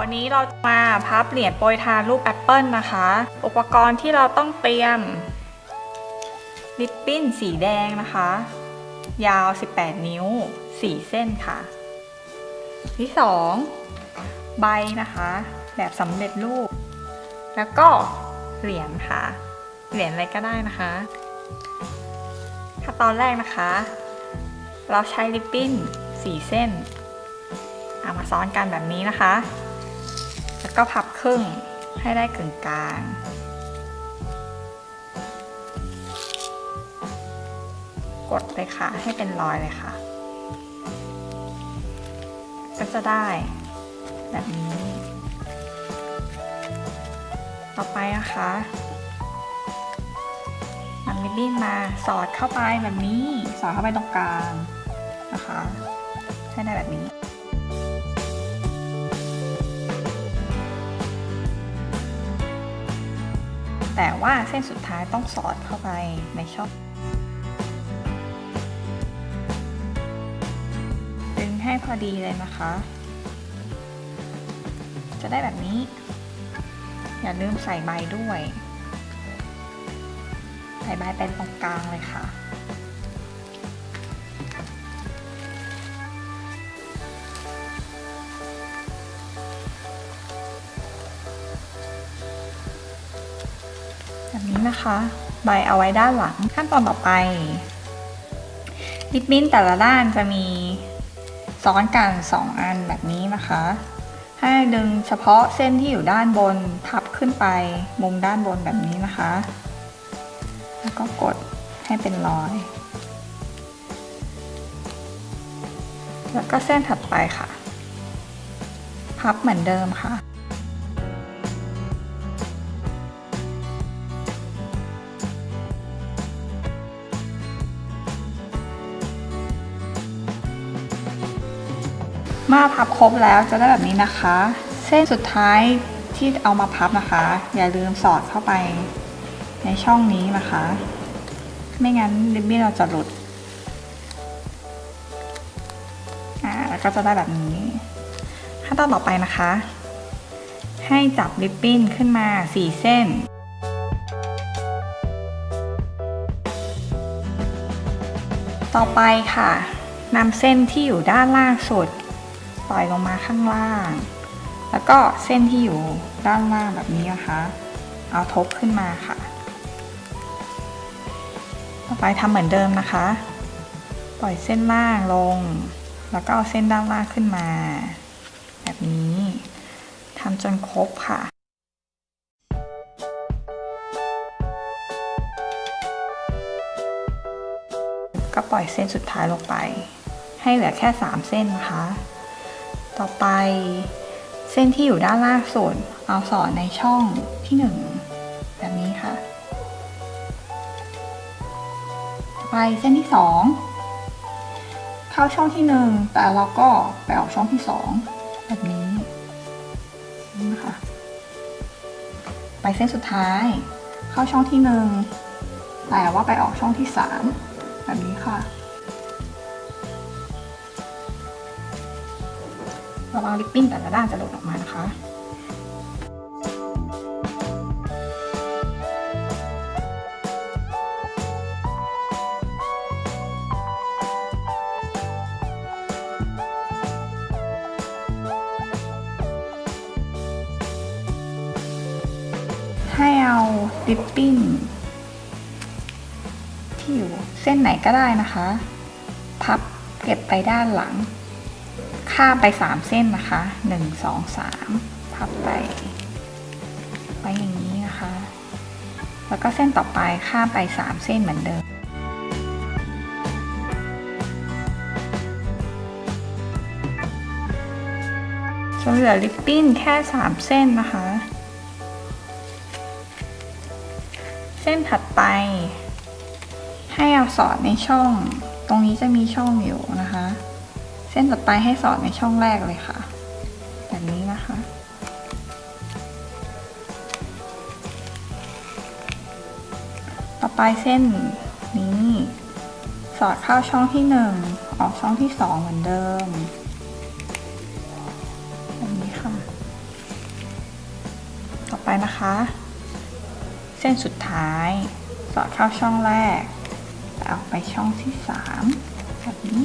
วันนี้เราจะมาพับเหรียญโปรยทานรูปแอปเปิลนะคะ อุปกรณ์ที่เราต้องเตรียมลิปปิ้นสีแดงนะคะ ยาว 18 นิ้ว 4 เส้นค่ะ ที่ 2 ใบนะคะ แบบสำเร็จรูป แล้วก็เหรียญค่ะ เหรียญอะไรก็ได้นะคะขั้นตอนแรกนะคะ เราใช้ลิปปิ้น 4 เส้นเอามาซ้อนกันแบบนี้นะคะ แล้วก็พับครึ่งให้ได้กึ่งกลาง กดเลยค่ะ ให้เป็นรอยเลยค่ะ ก็จะได้แบบนี้ ต่อไปนะคะนำริบบิ้นมาสอดเข้าไปแบบนี้ สอดเข้าไปตรงกลางนะคะ ให้ได้แบบนี้ แต่ว่าเส้นสุดท้ายต้องสอดเข้าไปในช่องดึงให้พอดีเลยนะคะ จะได้แบบนี้ อย่าลืมใส่ใบด้วย ใส่ใบเป็นตรงกลางเลยค่ะ แบบนี้นะคะ ใบเอาไว้ด้านหลังขั้นตอนต่อไปลิปบิ้นแต่ละด้านจะมีซ้อนกัน 2 อันแบบนี้นะคะ ให้ดึงเฉพาะเส้นที่อยู่ด้านบนพับขึ้นไปมุมด้านบนแบบนี้นะคะ แล้วก็กดให้เป็นรอย แล้วก็เส้นถัดไปค่ะ พับเหมือนเดิมค่ะ 5 พับครบแล้วจะได้แบบนี้นะคะ เส้นสุดท้ายที่เอามาพับนะคะ อย่าลืมสอดเข้าไปในช่องนี้นะคะ ไม่งั้นริบบิ้นเราจะหลุดอ่าแล้วก็จะได้แบบนี้ขั้นตอนต่อไปนะคะ ให้จับริบบิ้นขึ้นมา 4 เส้นต่อไปค่ะนำเส้นที่อยู่ด้านล่างสุด ปล่อยลงมาข้างล่าง แล้วก็เส้นที่อยู่ด้านล่างแบบนี้นะคะ เอาทบขึ้นมาค่ะ ต่อไปทำเหมือนเดิมนะคะ ปล่อยเส้นล่างลง แล้วก็เอาเส้นด้านล่างขึ้นมา แบบนี้ทำจนครบค่ะก็ปล่อยเส้นสุดท้ายลงไป ให้เหลือแค่ 3 เส้นนะคะ ต่อไป เส้นที่อยู่ด้านล่างสุดเอาสอดในช่องที่ 1 แบบนี้ค่ะ ต่อไปเส้นที่ 2 เข้าช่องที่ 1 แต่เราก็ไปออกช่องที่ 2 แบบนี้นี่นะคะไปเส้นสุดท้าย เข้าช่องที่ 1 แต่ว่าไปออกช่องที่ 3 แบบนี้ค่ะ ระวังลิปปิ้นแต่ละด้านจะหลุดออกมานะคะให้เอาลิปปิ้นที่อยู่เส้นไหนก็ได้นะคะ พับเก็บไปด้านหลัง ข้ามไปสามเส้นนะคะหนึ่งสองสามพับไป ไปอย่างนี้นะคะ แล้วก็เส้นต่อไปข้ามไปสามเส้นเหมือนเดิมจนเหลือลิปปิ้นแค่สามเส้นนะคะ เส้นถัดไป ให้เอาสอดในช่อง ตรงนี้จะมีช่องอยู่นะคะ ส้นต่อไปให้สอดในช่องแรกเลยค่ะ แบบนี้นะคะ ต่อไปเส้นนี้ สอดเข้าช่องที่หนึ่งออกช่องที่สองเหมือนเดิมแบบนี้ค่ะ ต่อไปนะคะ เส้นสุดท้าย สอดเข้าช่องแรกแล้วออกไปช่องที่สามแบบนี้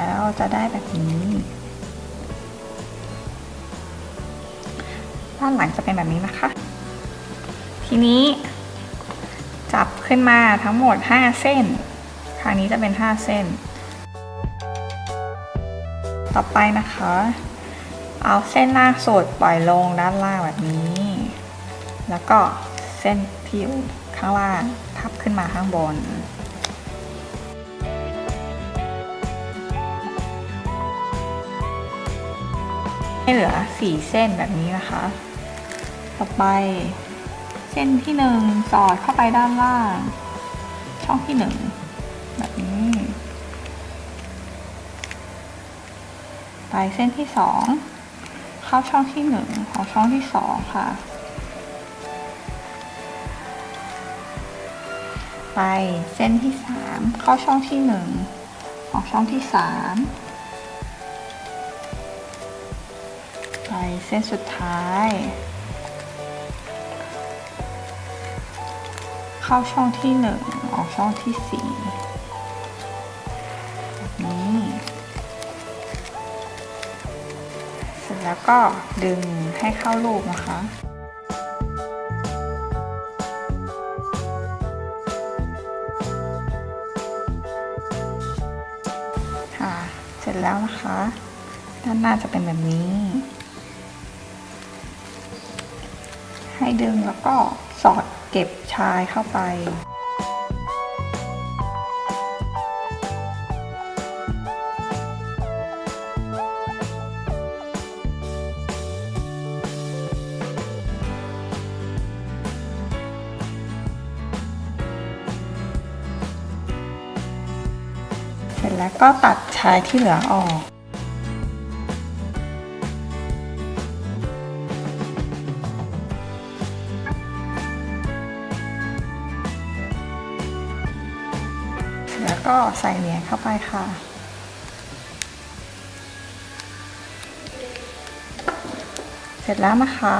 แล้วจะได้แบบนี้ ด้านหลังจะเป็นแบบนี้นะคะ ทีนี้จับขึ้นมาทั้งหมด 5 เส้น ครั้งนี้จะเป็น 5 เส้น ต่อไปนะคะ เอาเส้นล่างสุดปล่อยลงด้านล่างแบบนี้ แล้วก็เส้นที่อยู่ข้างล่างทับขึ้นมาข้างบน ให้เหลือสี่เส้นแบบนี้นะคะ ต่อไป เส้นที่หนึ่งสอดเข้าไปด้านล่าง ช่องที่หนึ่งแบบนี้ ไปเส้นที่สองเข้าช่องที่หนึ่งของช่องที่สองค่ะ ไปเส้นที่สามเข้าช่องที่หนึ่งของช่องที่สาม ใส่เส้นสุดท้าย เข้าช่องที่หนึ่งออกช่องที่สี่แบบนี้ เสร็จแล้วก็ดึงให้เข้าลูกนะคะเสร็จแล้วนะคะ ด้านหน้าจะเป็นแบบนี้ ให้ดึงแล้วก็สอดเก็บชายเข้าไป เสร็จแล้วก็ตัดชายที่เหลือออก ก็ใส่เหรียญเข้าไปค่ะ เสร็จแล้วนะคะ